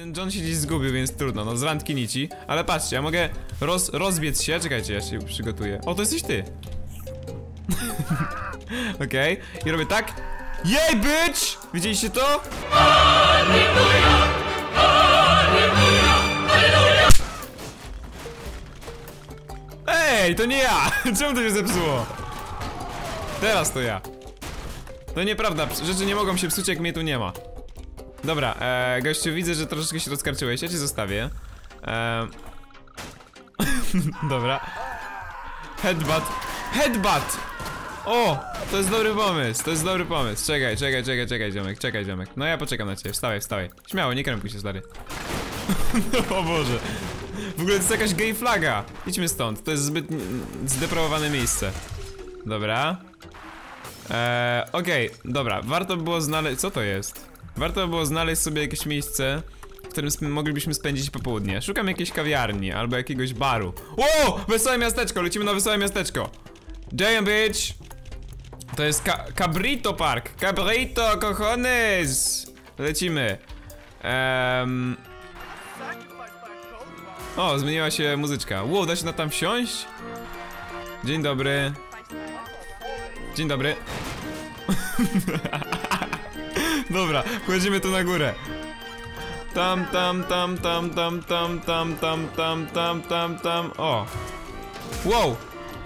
Ten John się gdzieś zgubił, więc trudno, no z randki nici. Ale patrzcie, ja mogę roz, rozbiec się, czekajcie, ja się przygotuję. O, to jesteś ty. Okej, i robię tak. Jej, bitch! Widzieliście to? Ej, to nie ja! Czemu to się zepsuło? Teraz to ja. To nieprawda, rzeczy nie mogą się psuć, jak mnie tu nie ma. Dobra, e, gościu, widzę, że troszeczkę się rozkarczyłeś, ja cię zostawię. E, Dobra. Headbutt. Headbutt! O! To jest dobry pomysł, to jest dobry pomysł. Czekaj, czekaj, czekaj, czekaj, ziomek, czekaj, ziomek. No ja poczekam na ciebie, wstawaj, wstawaj. Śmiało, nie krępuj się, stary. o Boże. W ogóle to jest jakaś gay flaga. Idźmy stąd, to jest zbyt zdeprawowane miejsce. Dobra. Eee, okej, dobra, warto było znaleźć... Co to jest? Warto było znaleźć sobie jakieś miejsce, w którym sp moglibyśmy spędzić popołudnie. Szukam jakiejś kawiarni albo jakiegoś baru. O! Wesołe miasteczko, lecimy na wesołe miasteczko. Damn bitch! To jest Ca Cabrito Park. Cabrito, cojones! Lecimy. Ehm... O, zmieniła się muzyczka. Wow, da się na tam wsiąść? Dzień dobry. Dzień dobry. Dobra, wchodzimy tu na górę. Tam, tam, tam, tam, tam, tam, tam, tam, tam, tam, tam, tam. O. Wow.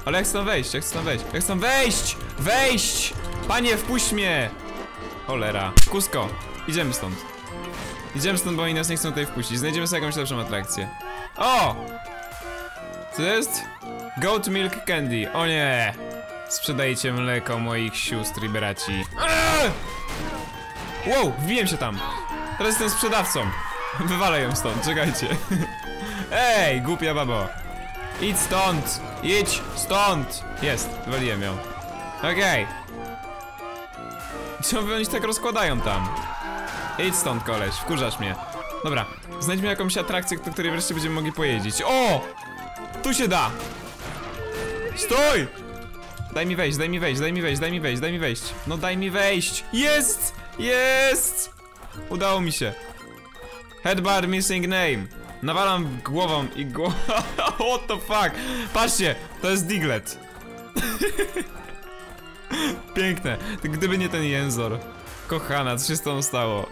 Ale jak chcę tam wejść, jak chcę tam wejść, jak chcę tam wejść! Wejść! Panie, wpuść mnie! Cholera. Kusko, idziemy stąd. Idziemy stąd, bo oni nas nie chcą tutaj wpuścić. Znajdziemy sobie jakąś lepszą atrakcję. O! Co jest? Goat Milk Candy. O nie! Sprzedajcie mleko moich sióstr i braci. Eee! Wow, wbiłem się tam. Teraz jestem sprzedawcą. Wywalę ją stąd, czekajcie. Ej, głupia babo. Idź stąd! Idź stąd! Jest, wywaliłem ją. Okej. Czemu wy oni się tak rozkładają tam? Idź stąd, koleś, wkurzasz mnie. Dobra, znajdźmy jakąś atrakcję, do której wreszcie będziemy mogli pojeździć. O! Tu się da! Stój! Daj mi wejść, daj mi wejść, daj mi wejść, daj mi wejść, daj mi wejść. No daj mi wejść! Jest! Jest! Udało mi się. Headbar missing name. Nawalam głową i głowa. What the fuck? Patrzcie, to jest Diglett. Piękne. Gdyby nie ten jęzor. Kochana, co się z tą stało?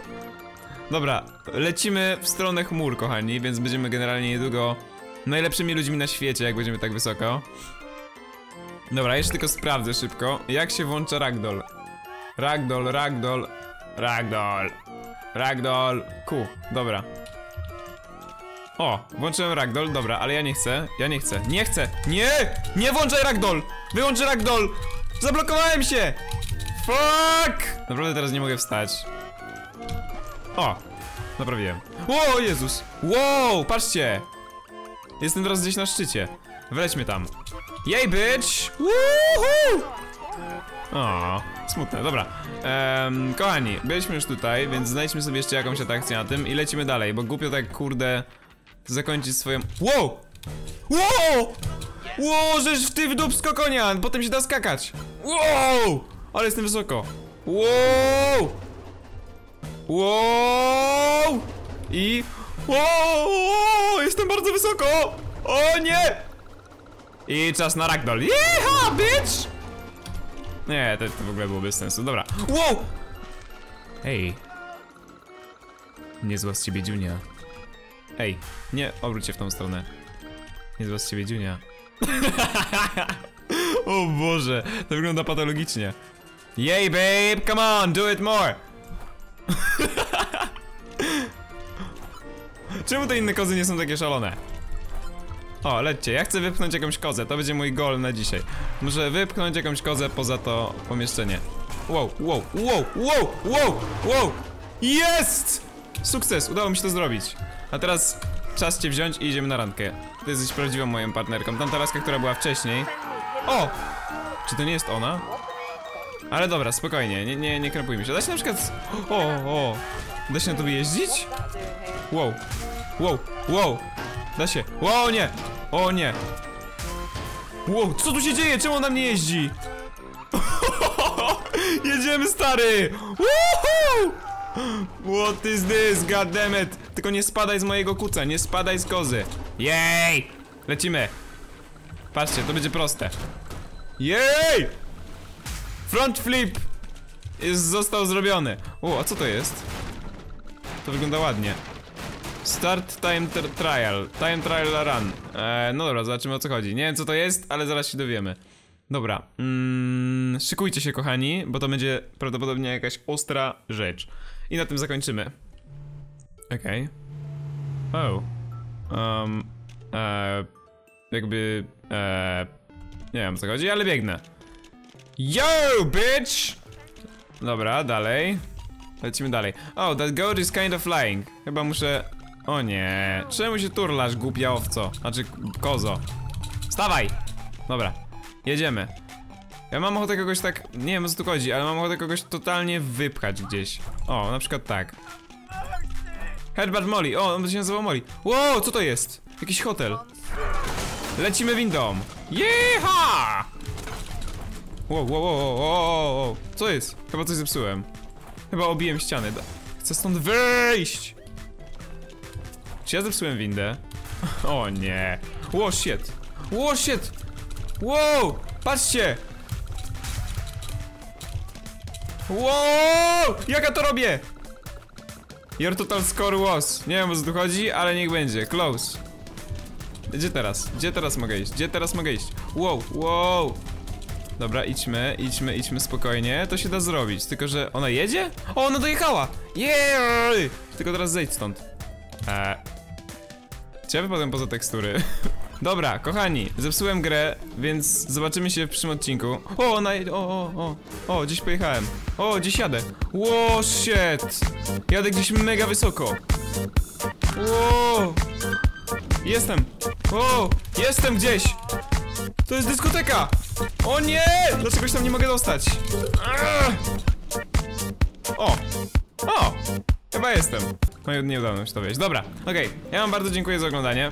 Dobra, lecimy w stronę chmur, kochani, więc będziemy generalnie niedługo najlepszymi ludźmi na świecie, jak będziemy tak wysoko. Dobra, jeszcze tylko sprawdzę szybko, jak się włącza ragdoll. Ragdoll, ragdoll, ragdoll, ragdoll, Q, dobra. O, włączyłem ragdoll, dobra, ale ja nie chcę, ja nie chcę, nie chcę, nie, nie włączaj ragdoll, wyłączę ragdoll, zablokowałem się, fuck, naprawdę teraz nie mogę wstać. O, naprawiłem. O, Jezus, wow, patrzcie, jestem teraz gdzieś na szczycie, wlećmy tam. Jej, bitch! Woohoo! O, smutne, dobra. Ehm, kochani, byliśmy już tutaj, więc znajdźmy sobie jeszcze jakąś atrakcję na tym i lecimy dalej, bo głupio tak, kurde, zakończyć swoją... Wow! Wow! Wow, żeż w ty w dupsko konia, potem się da skakać. Wow! Ale jestem wysoko. Wow! Wow! I... Wow! Jestem bardzo wysoko! O nie! I czas na ragdoll. Jeha, bitch! Nie, to, to w ogóle było bez sensu. Dobra. Wow! Ej. Niezła z ciebie dziunia. Ej, nie, obróć się w tą stronę. Niezła z ciebie dziunia. o Boże, to wygląda patologicznie. Yay, babe, come on, do it more! Czemu te inne kozy nie są takie szalone? O, lećcie, ja chcę wypchnąć jakąś kozę, to będzie mój gol na dzisiaj. Muszę wypchnąć jakąś kozę poza to pomieszczenie. Wow, wow, wow, wow, wow, wow! Jest! Sukces, udało mi się to zrobić. A teraz czas cię wziąć i idziemy na randkę. Ty jesteś prawdziwą moją partnerką. Tamta laska, która była wcześniej. O! Czy to nie jest ona? Ale dobra, spokojnie, nie, nie, nie krępujmy się. Da się na przykład... O, o! Da się na to jeździć? Wow, wow, wow! Da się. O nie! O nie! Wow, co tu się dzieje? Czemu on na mnie jeździ? Jedziemy, stary! Woohoo! What is this, goddammit? Tylko nie spadaj z mojego kuca, nie spadaj z kozy. Jej! Lecimy. Patrzcie, to będzie proste. Jej! Front flip! Jest, został zrobiony. O, a co to jest? To wygląda ładnie. Start time tr- trial. Time trial run. Eee, no dobra, zobaczymy o co chodzi. Nie wiem co to jest, ale zaraz się dowiemy. Dobra. Mm, szykujcie się kochani, bo to będzie prawdopodobnie jakaś ostra rzecz. I na tym zakończymy. Okej. Oh. Um. E, jakby. E, nie wiem o co chodzi, ale biegnę. Yo, bitch! Dobra, dalej. Lecimy dalej. Oh, that goat is kind of flying. Chyba muszę... O nie. Czemu się turlasz, głupia owco? Znaczy, kozo. Stawaj! Dobra, jedziemy. Ja mam ochotę kogoś tak... Nie wiem o co tu chodzi, ale mam ochotę kogoś totalnie wypchać gdzieś. O, na przykład tak. Herbert Molly. O, on się nazywał Molly. Wow, co to jest? Jakiś hotel. Lecimy windą. Jeha! Wow, wow, wow, wow, wow, wow. Co jest? Chyba coś zepsułem. Chyba obiłem ścianę. Chcę stąd wyjść! Czy ja zepsułem windę? O nie. Wow, shit. Wow, shit. Wow! Patrzcie! Wow! Jak ja to robię? Your total score was. Nie wiem o co tu chodzi, ale niech będzie. Close. Gdzie teraz? Gdzie teraz mogę iść? Gdzie teraz mogę iść? Wow, wow! Dobra, idźmy, idźmy, idźmy spokojnie. To się da zrobić, tylko że ona jedzie? O, ona dojechała! Jej! Tylko teraz zejdź stąd. Eee. Ja wypadłem poza tekstury? Dobra, kochani, zepsułem grę, więc zobaczymy się w przyszłym odcinku. O, ona... O, o, o, o, gdzieś pojechałem. O, gdzieś jadę. Ło, shit! Jadę gdzieś mega wysoko. Ło! Jestem! O! Jestem gdzieś! To jest dyskoteka! O nie! Dlaczego się tam nie mogę dostać? O! O! Chyba jestem. No nie udało nam się to wejść. Dobra, okej. Ja wam bardzo dziękuję za oglądanie.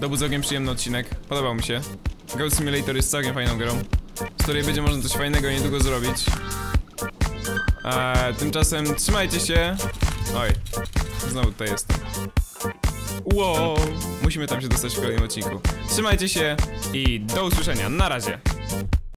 To był całkiem przyjemny odcinek. Podobał mi się. Goat Simulator jest całkiem fajną grą, z której będzie można coś fajnego niedługo zrobić. A tymczasem trzymajcie się. Oj, znowu tutaj jestem. Wow, musimy tam się dostać w kolejnym odcinku. Trzymajcie się i do usłyszenia. Na razie.